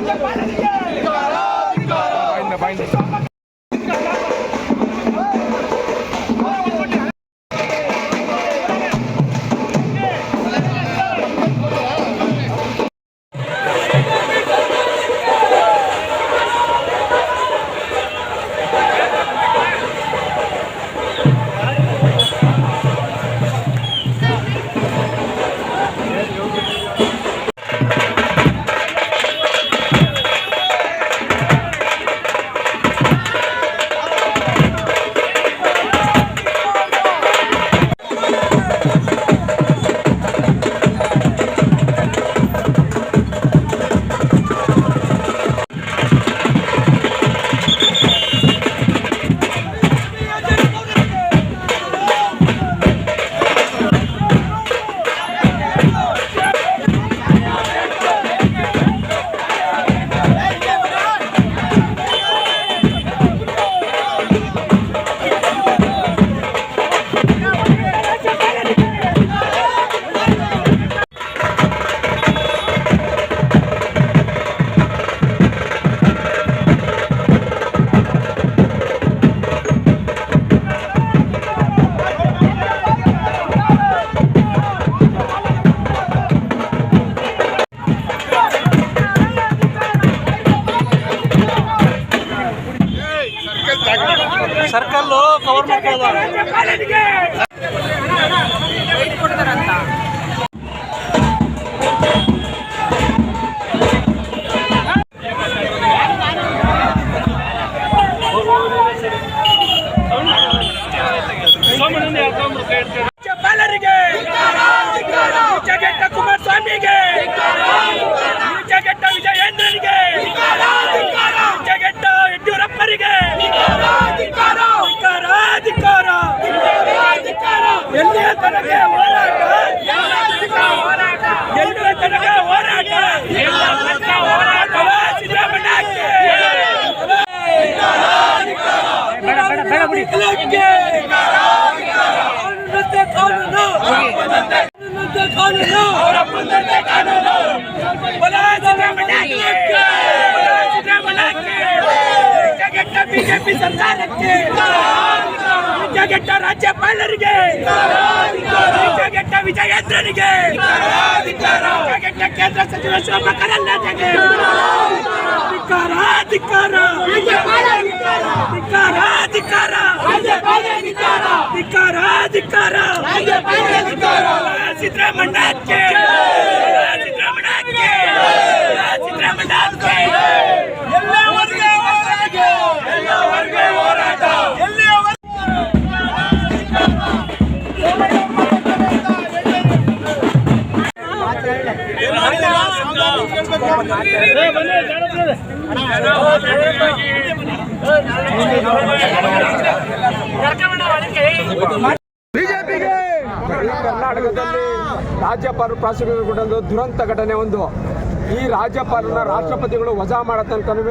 இங்க பாருங்க ರಾಜ್ಯಪಾಲರಿಗೆ ವಿಜಯಗೆಟ್ಟ ಕುಮಾರಸ್ವಾಮಿಗೆ ವಿಜಯಗೆಟ್ಟ ವಿಜಯೇಂದ್ರನಿಗೆ ವಿಜಯಗೆಟ್ಟ ಯಡಿಯೂರಪ್ಪರಿಗೆ ಧಿಕಾರ ಧಿಕಾರ ಎಲ್ಲಿಯ ತನಕ ಕಾನೂನಂತೆ ಕಾನೂನು. ಬಲ ಸಿದ್ದರಾಮಯ್ಯಗೆ. ಬಲ ಸಿದ್ದರಾಮಯ್ಯಗೆ. ಜಗತ್ತ ಬಿಜೆಪಿ ಸರ್ಕಾರಕ್ಕೆ ಜಗತ್ತ ರಾಜ್ಯಪಾಲರಿಗೆ ಜಗತ್ತ ವಿಜಯೇಂದ್ರನಿಗೆ ಜಗತ್ತ ಕೇಂದ್ರ ಸಚಿವ ಶೋಭಾ ಕರಂದ್ಲಾಜೆಗೆ ಧಿಕ್ಕಾರ ಧಿಕ್ಕಾರ ಧಿಕ್ಕಾರ ಧಿಕ್ಕಾರ ಧಿಕ್ಕಾರ ಧಿಕ್ಕಾರ ಸಿದ್ದರಾಮಯ್ಯಕ್ಕೆ ಸಿದ್ದರಾಮಯ್ಯಕ್ಕೆ ಬಿಜೆಪಿಗೆ ಕರ್ನಾಟಕದಲ್ಲಿ ರಾಜ್ಯಪಾಲರು ಪ್ರಾಸಿಕ್ಯೂಟ್ ದುರಂತ ಘಟನೆ ಒಂದು. ಈ ರಾಜ್ಯಪಾಲನ ರಾಷ್ಟ್ರಪತಿಗಳು ವಜಾ ಮಾಡೋ ತನಕನೂ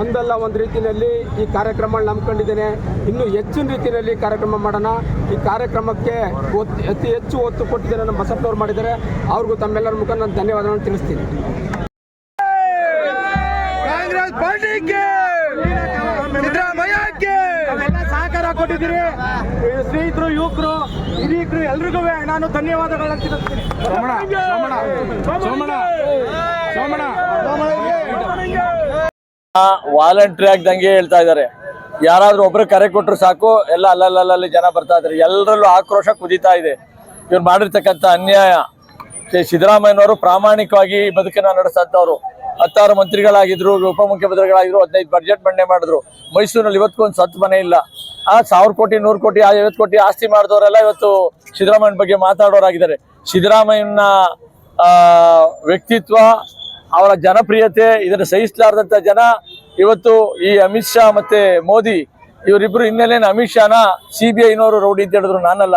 ಒಂದಲ್ಲ ಒಂದು ರೀತಿಯಲ್ಲಿ ಈ ಕಾರ್ಯಕ್ರಮ ನಂಬ್ಕೊಂಡಿದ್ದೇನೆ. ಇನ್ನು ಹೆಚ್ಚಿನ ರೀತಿಯಲ್ಲಿ ಕಾರ್ಯಕ್ರಮ ಮಾಡೋಣ. ಈ ಕಾರ್ಯಕ್ರಮಕ್ಕೆ ಒತ್ತು ಅತಿ ಹೆಚ್ಚು ಒತ್ತು ಕೊಟ್ಟಿದ್ದೇನೆ ನಮ್ಮ ಬಸಪ್ಪನವ್ರು ಮಾಡಿದ್ದಾರೆ. ಅವ್ರಿಗೂ ತಮ್ಮೆಲ್ಲರ ಮುಖ ನಾನು ಧನ್ಯವಾದಗಳನ್ನು ತಿಳಿಸ್ತೀನಿ. ಕಾಂಗ್ರೆಸ್ ಪಾರ್ಟಿಗೆ! ಸಿದ್ದರಾಮಯ್ಯಕ್ಕೆ! ಸಹಕಾರ ಕೊಟ್ಟಿದ್ದೀರಿ. ಸ್ನೇಹಿತರು ಯುವಕರು ಹಿರಿಯಕರು ಎಲ್ರಿಗೂ ನಾನು ಧನ್ಯವಾದಗಳನ್ನು ತಿಳಿಸ್ತೀನಿ. ವಾಲಂಟ್ರಿ ಆಗ್ದಂಗೆ ಹೇಳ್ತಾ ಇದ್ದಾರೆ. ಯಾರಾದ್ರೂ ಒಬ್ರು ಕರೆ ಕೊಟ್ರು ಸಾಕು, ಎಲ್ಲ ಅಲ್ಲಲ್ಲಲ್ಲಿ ಜನ ಬರ್ತಾ ಇದ್ದಾರೆ. ಎಲ್ಲರಲ್ಲೂ ಆಕ್ರೋಶ ಕುದೀತಾ ಇದೆ. ಇವ್ರು ಮಾಡಿರ್ತಕ್ಕಂಥ ಅನ್ಯಾಯ. ಸಿದ್ದರಾಮಯ್ಯನವರು ಪ್ರಾಮಾಣಿಕವಾಗಿ ಬದುಕನ್ನ ನಡೆಸಂತವ್ರು ಹತ್ತಾರು ಮಂತ್ರಿಗಳಾಗಿದ್ರು, ಉಪಮುಖ್ಯಮಂತ್ರಿಗಳಾಗಿದ್ರು, ಹದಿನೈದು ಬಜೆಟ್ ಮಂಡನೆ ಮಾಡಿದ್ರು. ಮೈಸೂರಿನಲ್ಲಿ ಇವತ್ತಿಗೂ ಒಂದು ಸತ್ತು ಮನೆ ಇಲ್ಲ. ಆ ಸಾವಿರ ಕೋಟಿ, ನೂರು ಕೋಟಿ ಐವತ್ತು ಕೋಟಿ ಆಸ್ತಿ ಮಾಡಿದವರೆಲ್ಲ ಇವತ್ತು ಸಿದ್ದರಾಮಯ್ಯನ ಬಗ್ಗೆ ಮಾತಾಡೋರಾಗಿದ್ದಾರೆ. ಸಿದ್ದರಾಮಯ್ಯನ ವ್ಯಕ್ತಿತ್ವ ಅವರ ಜನಪ್ರಿಯತೆ, ಇದನ್ನು ಸಹಿಸಲಾರದಂತ ಜನ ಇವತ್ತು ಈ ಅಮಿತ್ ಶಾ ಮತ್ತೆ ಮೋದಿ ಇವರಿಬ್ರು ಹಿನ್ನೆಲೆನ ಅಮಿತ್ ಶಾನ ಸಿ ಬಿ ಐನವರು ರೌಡಿ ಅಂತ ಹೇಳಿದ್ರು. ನಾನಲ್ಲ.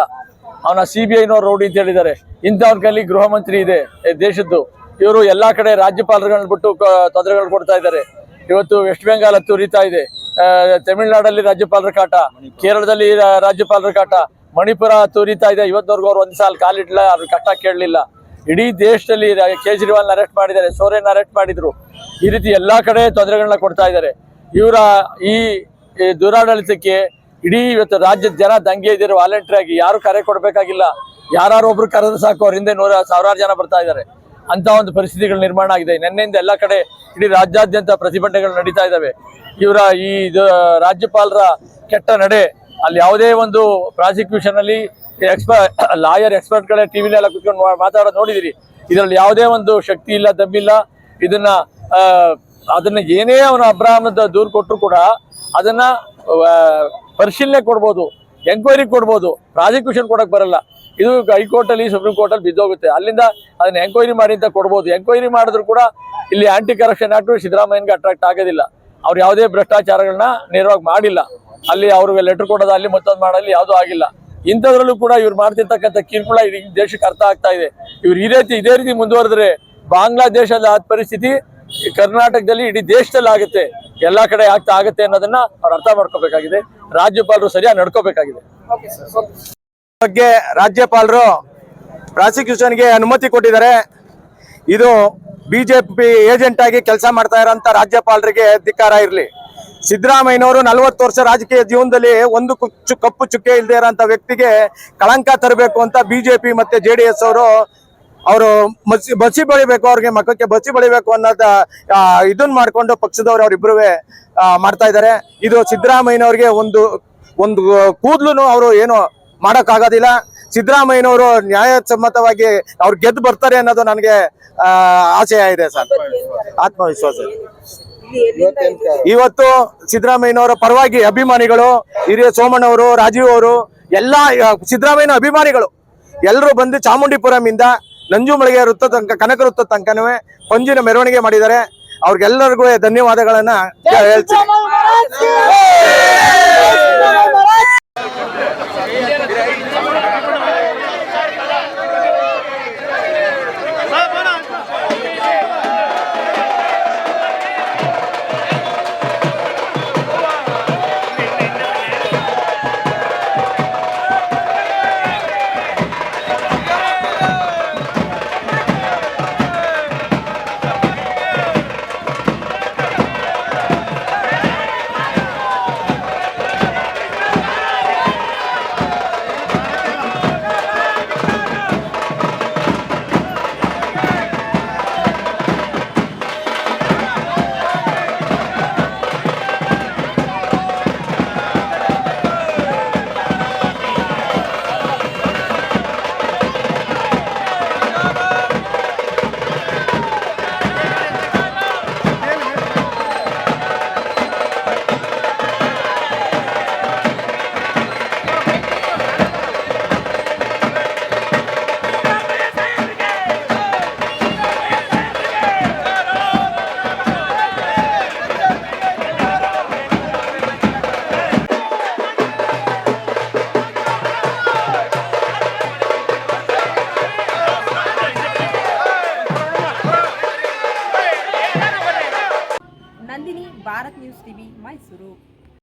ಅವನ ಸಿ ಬಿ ಐನವರು ರೌಡಿ ಅಂತ ಹೇಳಿದ್ದಾರೆ. ಇಂಥವ್ರ ಕೈಲಿ ಗೃಹ ಮಂತ್ರಿ ಇದೆ ದೇಶದ್ದು. ಇವರು ಎಲ್ಲಾ ಕಡೆ ರಾಜ್ಯಪಾಲರುಗಳನ್ನ ಬಿಟ್ಟು ತೊಂದರೆಗಳು ಕೊಡ್ತಾ ಇದ್ದಾರೆ. ಇವತ್ತು ವೆಸ್ಟ್ ಬೆಂಗಾಲ್ ಹತ್ತು ಇದೆ. ತಮಿಳುನಾಡಲ್ಲಿ ರಾಜ್ಯಪಾಲರ ಕಾಟ, ಕೇರಳದಲ್ಲಿ ರಾಜ್ಯಪಾಲರ ಕಾಟ, ಮಣಿಪುರ ತೂರಿತಾ ಇದೆ. ಇವತ್ತವರೆಗೂ ಅವ್ರು ಒಂದ್ ಸಾಲ ಕಾಲಿಡ್ಲ, ಅವ್ರ ಕಟ್ಟ ಕೇಳಲಿಲ್ಲ. ಇಡೀ ದೇಶದಲ್ಲಿ ಕೇಜ್ರಿವಾಲ್ನ ಕೇಜ್ರಿವಾಲ್ ಅರೆಸ್ಟ್ ಮಾಡಿದ್ದಾರೆ, ಸೋರೆನ್ ಅರೆಸ್ಟ್ ಮಾಡಿದ್ರು. ಈ ರೀತಿ ಎಲ್ಲಾ ಕಡೆ ತೊಂದರೆಗಳನ್ನ ಕೊಡ್ತಾ ಇದ್ದಾರೆ. ಇವರ ಈ ದುರಾಡಳಿತಕ್ಕೆ ಇಡೀ ಇವತ್ತು ರಾಜ್ಯದ ಜನ ದಂಗೆ ಇದ್ದಾರೆ ವಾಲಂಟ್ರಿ ಆಗಿ ಯಾರು ಕರೆ ಕೊಡ್ಬೇಕಾಗಿಲ್ಲ. ಯಾರು ಒಬ್ರು ಕರೆದ್ರೆ ಸಾಕು, ಅವ್ರ ಹಿಂದೆ ನೂರ, ಸಾವಿರಾರು ಜನ ಬರ್ತಾ ಇದ್ದಾರೆ. ಅಂತ ಒಂದು ಪರಿಸ್ಥಿತಿಗಳು ನಿರ್ಮಾಣ ಆಗಿದೆ. ನಿನ್ನೆಯಿಂದ ಎಲ್ಲ ಕಡೆ ಇಡೀ ರಾಜ್ಯಾದ್ಯಂತ ಪ್ರತಿಭಟನೆಗಳು ನಡೀತಾ ಇದ್ದಾವೆ. ಇವರ ಈ ರಾಜ್ಯಪಾಲರ ಕೆಟ್ಟ ನಡೆ ಅಲ್ಲಿ ಯಾವುದೇ ಒಂದು ಪ್ರಾಸಿಕ್ಯೂಷನ್ ಅಲ್ಲಿ ಎಕ್ಸ್ಪರ್ಟ್ ಲಾಯರ್ ಎಕ್ಸ್ಪರ್ಟ್ಗಳೇ ಟಿವಿ ಎಲ್ಲ ಕುತ್ಕೊಂಡು ಮಾತಾಡೋದು ನೋಡಿದಿರಿ. ಇದರಲ್ಲಿ ಯಾವುದೇ ಒಂದು ಶಕ್ತಿ ಇಲ್ಲ ದಮ್ಮಿಲ್ಲ ಇದನ್ನ ಅದನ್ನ ಏನೇ ಅವನ ಅಬ್ರಾಹ್ಮದ ದೂರು ಕೊಟ್ಟರು ಕೂಡ ಅದನ್ನ ಪರಿಶೀಲನೆ ಕೊಡ್ಬೋದು ಎಂಕ್ವೈರಿ ಕೊಡ್ಬೋದು. ಪ್ರಾಸಿಕ್ಯೂಷನ್ ಕೊಡಕ್ ಬರಲ್ಲ. ಇದು ಹೈಕೋರ್ಟ್ ಅಲ್ಲಿ ಸುಪ್ರೀಂ ಕೋರ್ಟ್ ಅಲ್ಲಿ ಬಿದ್ದೋಗುತ್ತೆ. ಅಲ್ಲಿಂದ ಅದನ್ನ ಎಂಕ್ವೈರಿ ಮಾಡಿ ಅಂತ ಕೊಡ್ಬೋದು. ಎಂಕ್ವೈರಿ ಮಾಡಿದ್ರು ಕೂಡ ಇಲ್ಲಿ ಆಂಟಿ ಕರಪ್ಷನ್ ಆಕ್ಟ್ ಸಿದ್ದರಾಮಯ್ಯನ್ಗೆ ಅಟ್ರಾಕ್ಟ್ ಆಗೋದಿಲ್ಲ. ಅವ್ರು ಯಾವುದೇ ಭ್ರಷ್ಟಾಚಾರಗಳನ್ನ ನೇರವಾಗಿ ಮಾಡಿಲ್ಲ. ಅಲ್ಲಿ ಅವ್ರಿಗೆ ಲೆಟರ್ ಕೊಡೋದಾಗ್ಲಿ ಮತ್ತೊಂದು ಮಾಡಲಿ ಯಾವುದೂ ಆಗಿಲ್ಲ. ಇಂಥದ್ರಲ್ಲೂ ಕೂಡ ಇವ್ರು ಮಾಡ್ತಿರ್ತಕ್ಕಂಥ ಕಿರುಕುಳ ಇಡೀ ದೇಶಕ್ಕೆ ಅರ್ಥ ಆಗ್ತಾ ಇದೆ. ಇವ್ರು ಈ ರೀತಿ, ಇದೇ ರೀತಿ ಮುಂದುವರೆದ್ರೆ ಬಾಂಗ್ಲಾದೇಶದ ಪರಿಸ್ಥಿತಿ ಕರ್ನಾಟಕದಲ್ಲಿ ಇಡೀ ದೇಶದಲ್ಲಿ ಆಗುತ್ತೆ. ಎಲ್ಲಾ ಕಡೆ ಆಗ್ತಾ ಆಗುತ್ತೆ ಅನ್ನೋದನ್ನ ಅವ್ರು ಅರ್ಥ ಮಾಡ್ಕೋಬೇಕಾಗಿದೆ. ರಾಜ್ಯಪಾಲರು ಸರಿಯಾಗಿ ನಡ್ಕೋಬೇಕಾಗಿದೆ. ಬಗ್ಗೆ ರಾಜ್ಯಪಾಲರು ಪ್ರಾಸಿಕ್ಯೂಷನ್ಗೆ ಅನುಮತಿ ಕೊಟ್ಟಿದ್ದಾರೆ. ಇದು ಬಿಜೆಪಿ ಏಜೆಂಟ್ ಆಗಿ ಕೆಲಸ ಮಾಡ್ತಾ ಇರೋಂಥ ರಾಜ್ಯಪಾಲರಿಗೆ ಧಿಕ್ಕಾರ ಇರಲಿ. ಸಿದ್ದರಾಮಯ್ಯನವರು ನಲವತ್ತು ವರ್ಷ ರಾಜಕೀಯ ಜೀವನದಲ್ಲಿ ಒಂದು ಕುಚ್ಚು ಕಪ್ಪು ಚುಕ್ಕೆ ಇಲ್ಲದೆ ಇರೋಂಥ ವ್ಯಕ್ತಿಗೆ ಕಳಂಕ ತರಬೇಕು ಅಂತ ಬಿಜೆಪಿ ಮತ್ತೆ ಜೆ ಡಿ ಎಸ್ ಅವರು ಅವರು ಮಸಿ ಬಸಿ ಬಳಿಬೇಕು ಅವ್ರಿಗೆ ಮಕ್ಕಕ್ಕೆ ಬಸಿ ಬಳಿಬೇಕು ಅನ್ನೋದ ಇದನ್ನ ಮಾಡ್ಕೊಂಡು ಪಕ್ಷದವ್ರು ಅವ್ರಿಬ್ರು ಮಾಡ್ತಾ ಇದ್ದಾರೆ. ಇದು ಸಿದ್ದರಾಮಯ್ಯನವ್ರಿಗೆ ಒಂದು ಒಂದು ಕೂದ್ಲು ಅವರು ಏನು ಮಾಡೋಕ್ಕಾಗೋದಿಲ್ಲ. ಸಿದ್ದರಾಮಯ್ಯನವರು ನ್ಯಾಯಸಮ್ಮತವಾಗಿ ಅವ್ರು ಗೆದ್ದು ಬರ್ತಾರೆ ಅನ್ನೋದು ನನಗೆ ಆಸೆ ಆಶಯ ಇದೆ ಸರ್. ಆತ್ಮವಿಶ್ವಾಸ. ಇವತ್ತು ಸಿದ್ದರಾಮಯ್ಯನವರ ಪರವಾಗಿ ಅಭಿಮಾನಿಗಳು ಹಿರಿಯ ಸೋಮಣ್ಣವರು ರಾಜೀವ್ ಅವರು ಎಲ್ಲ ಸಿದ್ದರಾಮಯ್ಯನ ಅಭಿಮಾನಿಗಳು ಎಲ್ಲರೂ ಬಂದು ಚಾಮುಂಡಿಪುರಮಿಂದ ನಂಜುಮಳಿಗೆ ವೃತ್ತ ತನಕ ಕನಕ ವೃತ್ತ ತನಕನೂ ಪಂಜಿನ ಮೆರವಣಿಗೆ ಮಾಡಿದ್ದಾರೆ. ಅವ್ರಿಗೆಲ್ಲರಿಗೂ ಧನ್ಯವಾದಗಳನ್ನ ಹೇಳ್ತೀನಿ.